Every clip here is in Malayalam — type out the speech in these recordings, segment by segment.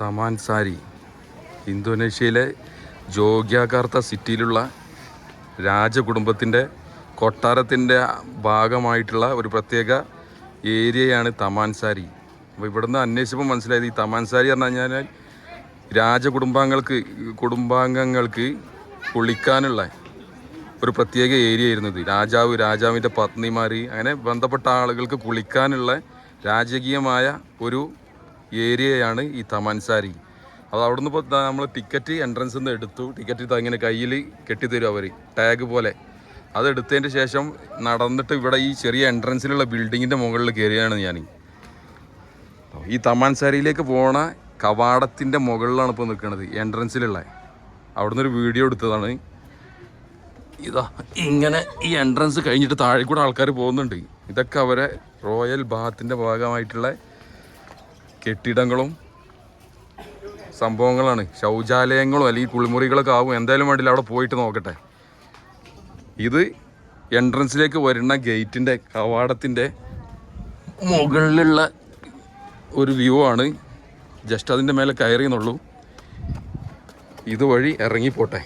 തമാൻസാരി ഇന്തോനേഷ്യയിലെ ജോഗ്യാകാർത്ത സിറ്റിയിലുള്ള രാജകുടുംബത്തിന്റെ കൊട്ടാരത്തിന്റെ ഭാഗമായിട്ടുള്ള ഒരു പ്രത്യേക ഏരിയയാണ് തമാൻസാരി അപ്പോൾ ഇവിടുന്ന് അന്വേഷിച്ചപ്പോൾ മനസ്സിലായത് ഈ തമാൻസാരി പറഞ്ഞു കഴിഞ്ഞാൽ രാജകുടുംബാംഗങ്ങൾക്ക് കുടുംബാംഗങ്ങൾക്ക് കുളിക്കാനുള്ള ഒരു പ്രത്യേക ഏരിയ ആയിരുന്നു ഇത്. രാജാവ് രാജാവിന്റെ പത്നിമാർ അങ്ങനെ ബന്ധപ്പെട്ട ആളുകൾക്ക് കുളിക്കാനുള്ള രാജകീയമായ ഒരു ഏരിയയാണ് ഈ തമാൻസാരി. അത് അവിടുന്ന് ഇപ്പോൾ നമ്മൾ ടിക്കറ്റ് എൻട്രൻസ് നിന്ന് എടുത്തു. ടിക്കറ്റ് ഇങ്ങനെ കയ്യിൽ കെട്ടിത്തരും അവർ ടാഗ് പോലെ. അത് എടുത്തതിന്റെ ശേഷം നടന്നിട്ട് ഇവിടെ ഈ ചെറിയ എൻട്രൻസിലുള്ള ബിൽഡിങ്ങിന്റെ മുകളിൽ കയറിയാണ് ഞാൻ ഈ തമാൻസാരിയിലേക്ക് പോണ കവാടത്തിന്റെ മുകളിലാണ് ഇപ്പോൾ നിൽക്കുന്നത് എൻട്രൻസിലുള്ള അവിടുന്ന് ഒരു വീഡിയോ എടുത്തതാണ്. ഇതാ ഇങ്ങനെ ഈ എൻട്രൻസ് കഴിഞ്ഞിട്ട് താഴെ കൂടെ ആൾക്കാർ പോകുന്നുണ്ട്. ഇതൊക്കെ അവരെ റോയൽ ബാത്തിന്റെ ഭാഗമായിട്ടുള്ള കെട്ടിടങ്ങളും സംഭവങ്ങളാണ്. ശൗചാലയങ്ങളും അല്ലെങ്കിൽ കുളിമുറികളൊക്കെ ആവും. എന്തായാലും വേണ്ടില്ല അവിടെ പോയിട്ട് നോക്കട്ടെ. ഇത് എൻട്രൻസിലേക്ക് വരുന്ന ഗേറ്റിന്റെ കവാടത്തിന്റെ മുകളിലുള്ള ഒരു വ്യൂ ആണ്. ജസ്റ്റ് അതിന്റെ മേലെ കയറിയെന്നുള്ളൂ. ഇതുവഴി ഇറങ്ങിപ്പോട്ടെ.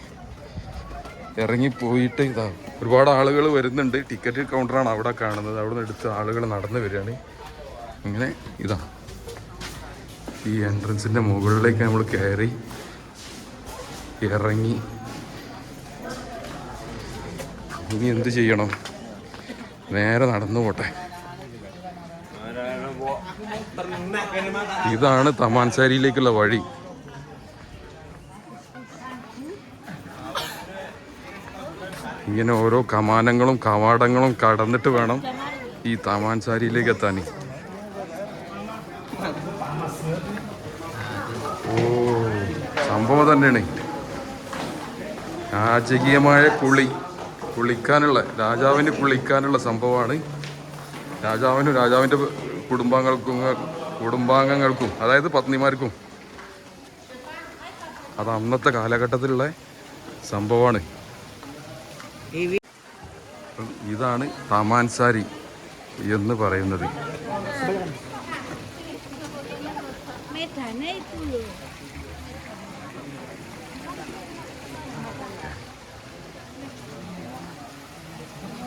ഇറങ്ങിപ്പോയിട്ട് ഇതാ ഒരുപാട് ആളുകൾ വരുന്നുണ്ട്. ടിക്കറ്റ് കൗണ്ടറാണ് അവിടെ കാണുന്നത്. അവിടെ നിന്ന് എടുത്ത് ആളുകൾ നടന്നു വരികയാണ്. ഇങ്ങനെ ഇതാ. ഈ എൻട്രൻസിന്റെ മുകളിലേക്ക് നമ്മൾ കയറി ഇറങ്ങി. ഇനി എന്ത് ചെയ്യണം? നേരെ നടന്നു പോട്ടെ. ഇതാണ് തമാൻസാരിയിലേക്കുള്ള വഴി. ഇങ്ങനെ ഓരോ കമാനങ്ങളും കവാടങ്ങളും കടന്നിട്ട് വേണം ഈ തമാൻസാരിയിലേക്ക് എത്താൻ. ഓ സംഭവം തന്നെയാണ്. രാജകീയമായ കുളി. കുളിക്കാനുള്ള രാജാവിന് കുളിക്കാനുള്ള സംഭവമാണ്. രാജാവിനും രാജാവിന്റെ കുടുംബാംഗങ്ങൾക്കും കുടുംബാംഗങ്ങൾക്കും അതായത് പത്നിമാർക്കും അത് അന്നത്തെ കാലഘട്ടത്തിലുള്ള സംഭവമാണ്. ഇതാണ് തമാൻസാരി എന്ന് പറയുന്നത്.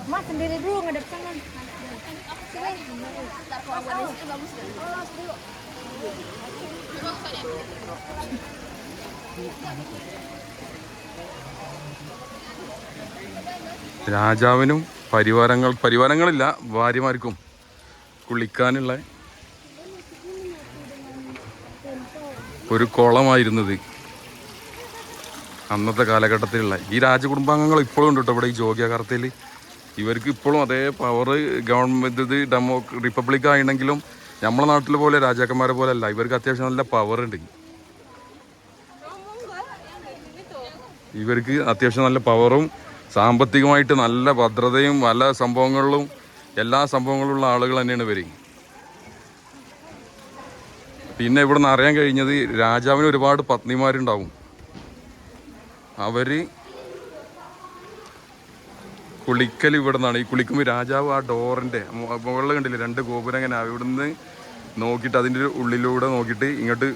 Mas sendiri dulu ngadep sana. രാജാവിനും പരിവാരങ്ങൾ പരിവാരങ്ങളില്ല ഭാര്യമാർക്കും കുളിക്കാനുള്ള ഒരു കുളമായിരുന്നത് അന്നത്തെ കാലഘട്ടത്തിലുള്ള ഈ രാജകുടുംബാംഗങ്ങൾ ഇപ്പോഴും ഉണ്ട് കേട്ടോ ഇവിടെ ഈ ജോഗ്യകർത്തയിൽ ഇവർക്ക് ഇപ്പോഴും അതേ പവർ ഗവൺമെന്റ് ഇത് ഡെമോ റിപ്പബ്ലിക് ആയിട്ടുണ്ടെങ്കിലും നമ്മളെ നാട്ടിൽ പോലെ രാജാക്കന്മാരെ പോലെ അല്ല. ഇവർക്ക് അത്യാവശ്യം നല്ല പവർ ഉണ്ട്. ഇവർക്ക് അത്യാവശ്യം നല്ല പവറും സാമ്പത്തികമായിട്ട് നല്ല ഭദ്രതയും പല സംഭവങ്ങളിലും എല്ലാ സംഭവങ്ങളുള്ള ആളുകൾ തന്നെയാണ് ഇവർ പിന്നെ ഇവിടെ നിന്ന് അറിയാൻ കഴിഞ്ഞത് രാജാവിന് ഒരുപാട് പത്നിമാരുണ്ടാവും. അവർ കുളിക്കൽ ഇവിടെ നിന്നാണ് ഈ കുളിക്കുമ്പോൾ രാജാവ് ആ ഡോറിന്റെ മുകളിൽ കണ്ടില്ലേ രണ്ട് ഗോപുരം അങ്ങനെ ഇവിടുന്ന് നോക്കിയിട്ട് അതിന്റെ ഉള്ളിലൂടെ നോക്കിയിട്ട് ഇങ്ങോട്ട്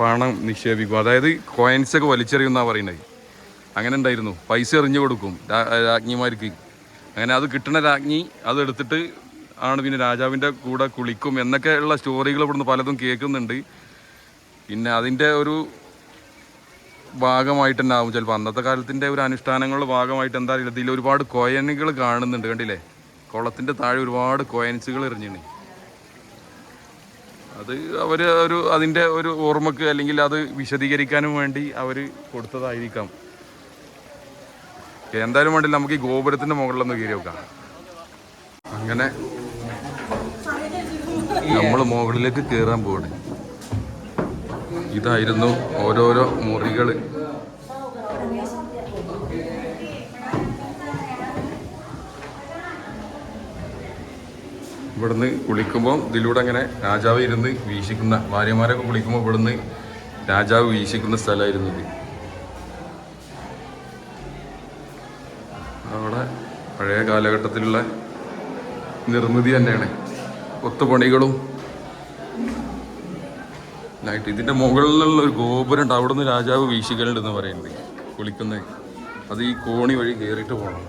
പണം നിക്ഷേപിക്കും. അതായത് കോയിൻസ് ഒക്കെ വലിച്ചെറിയുമെന്നാണ് പറയുന്നത് അങ്ങനെ ഉണ്ടായിരുന്നു. പൈസ എറിഞ്ഞു കൊടുക്കും രാജ്ഞിമാർക്ക്. അങ്ങനെ അത് കിട്ടുന്ന രാജ്ഞി അത് എടുത്തിട്ട് ആണ് പിന്നെ രാജാവിന്റെ കൂടെ കുളിക്കും എന്നൊക്കെ ഉള്ള സ്റ്റോറികൾ ഇവിടുന്ന് പലതും കേൾക്കുന്നുണ്ട്. പിന്നെ അതിന്റെ ഒരു ഭാഗമായിട്ട് തന്നെ ആവും ചിലപ്പോൾ അന്നത്തെ കാലത്തിന്റെ ഒരു അനുഷ്ഠാനങ്ങളുടെ ഭാഗമായിട്ട് എന്താ അറിയില്ല. ഇതിൽ ഒരുപാട് കോയനുകൾ കാണുന്നുണ്ട് കണ്ടില്ലേ? കുളത്തിന്റെ താഴെ ഒരുപാട് കോയൻസുകൾ എറിഞ്ഞിണ് അത് അവർ ഒരു അതിന്റെ ഒരു ഓർമ്മക്ക് അല്ലെങ്കിൽ അത് വിശദീകരിക്കാനും വേണ്ടി അവർ കൊടുത്തതായിരിക്കാം. എന്തായാലും വേണ്ടില്ല നമുക്ക് ഈ ഗോപുരത്തിന്റെ മുകളിലൊന്ന് കയറി വെക്കാം അങ്ങനെ നമ്മൾ മുകളിലേക്ക് കയറാൻ പോവാണ്. ഇതായിരുന്നു ഓരോരോ മുറികൾ ഇവിടുന്ന് കുളിക്കുമ്പോൾ ഇതിലൂടെ അങ്ങനെ രാജാവ് ഇരുന്ന് വീശിക്കുന്ന ഭാര്യമാരൊക്കെ കുളിക്കുമ്പോൾ ഇവിടുന്ന് രാജാവ് വീശിക്കുന്ന സ്ഥലമായിരുന്നു ഇത്. അവിടെ പഴയ കാലഘട്ടത്തിലുള്ള നിർമ്മിതി തന്നെയാണ്. കൊത്തുപണികളും. ലൈറ്റ് ഇതിന്റെ മുകളിലുള്ള ഒരു ഗോപുരം ഉണ്ട് അവിടുന്ന് രാജാവ് വീശിക്കലുണ്ടെന്ന് പറയുന്നത്. കുളിക്കുന്ന അത് ഈ കോണി വഴി കയറിയിട്ട് പോകണം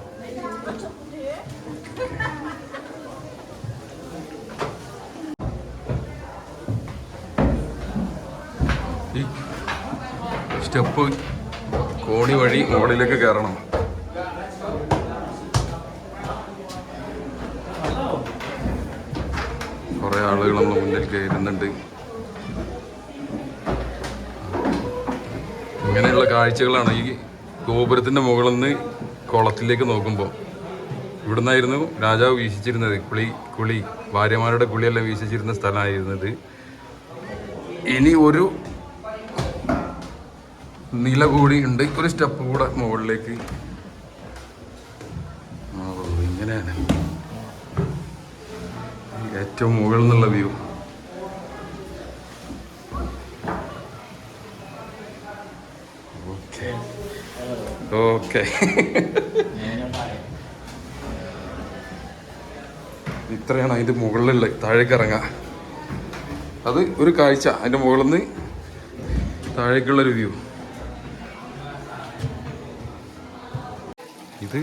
സ്റ്റെപ്പ് കോണി വഴി മുകളിലേക്ക് കയറണം കുറേ ആളുകളൊന്നും മുന്നിൽ കയറുന്നുണ്ട് ഇങ്ങനെയുള്ള കാഴ്ചകളാണ് ഈ ഗോപുരത്തിന്റെ മുകളിൽ നിന്ന് കുളത്തിലേക്ക് നോക്കുമ്പോൾ ഇവിടുന്നായിരുന്നു രാജാവ് വീശിച്ചിരുന്നത്. കുളി കുളി ഭാര്യമാരുടെ കുളിയെല്ലാം വീശിച്ചിരുന്ന സ്ഥലമായിരുന്നത്. ഇനി ഒരു നില കൂടി ഉണ്ട്. ഒരു സ്റ്റെപ്പ് കൂടെ മുകളിലേക്ക് ഓ ഇങ്ങനെയാണ് ഏറ്റവും മുകളിൽ നിന്നുള്ള വ്യൂ. ഓക്കെ. ഇത്രയാണ് അതിന്റെ മുകളിലുള്ള താഴേക്ക് ഇറങ്ങാ അത് ഒരു കാഴ്ച അതിന്റെ മുകളിൽ നിന്ന് താഴേക്കുള്ളൊരു വ്യൂ. ഇത്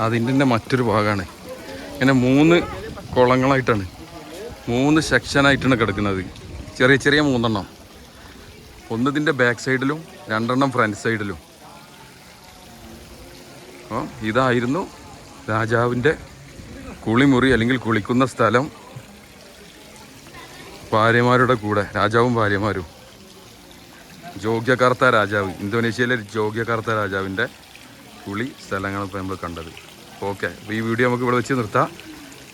അതിന്റെ മറ്റൊരു ഭാഗമാണ്. ഇങ്ങനെ മൂന്ന് കുളങ്ങളായിട്ടാണ്. മൂന്ന് സെക്ഷനായിട്ടാണ് കിടക്കുന്നത്. ചെറിയ ചെറിയ മൂന്നെണ്ണം. ഒന്നതിന്റെ ബാക്ക് സൈഡിലും രണ്ടെണ്ണം ഫ്രണ്ട് സൈഡിലും അപ്പോൾ ഇതായിരുന്നു രാജാവിന്റെ കുളിമുറി അല്ലെങ്കിൽ കുളിക്കുന്ന സ്ഥലം. ഭാര്യമാരുടെ കൂടെ രാജാവും ഭാര്യമാരും. ജോഗ്യകർത്ത രാജാവ് ഇന്തോനേഷ്യയിലെ ജോഗ്യകർത്ത രാജാവിന്റെ കുളി സ്ഥലങ്ങളാണ് ഇപ്പോൾ നമ്മൾ കണ്ടത്. ഓക്കെ അപ്പോൾ ഈ വീഡിയോ നമുക്ക് ഇവിടെ വെച്ച് നിർത്താം.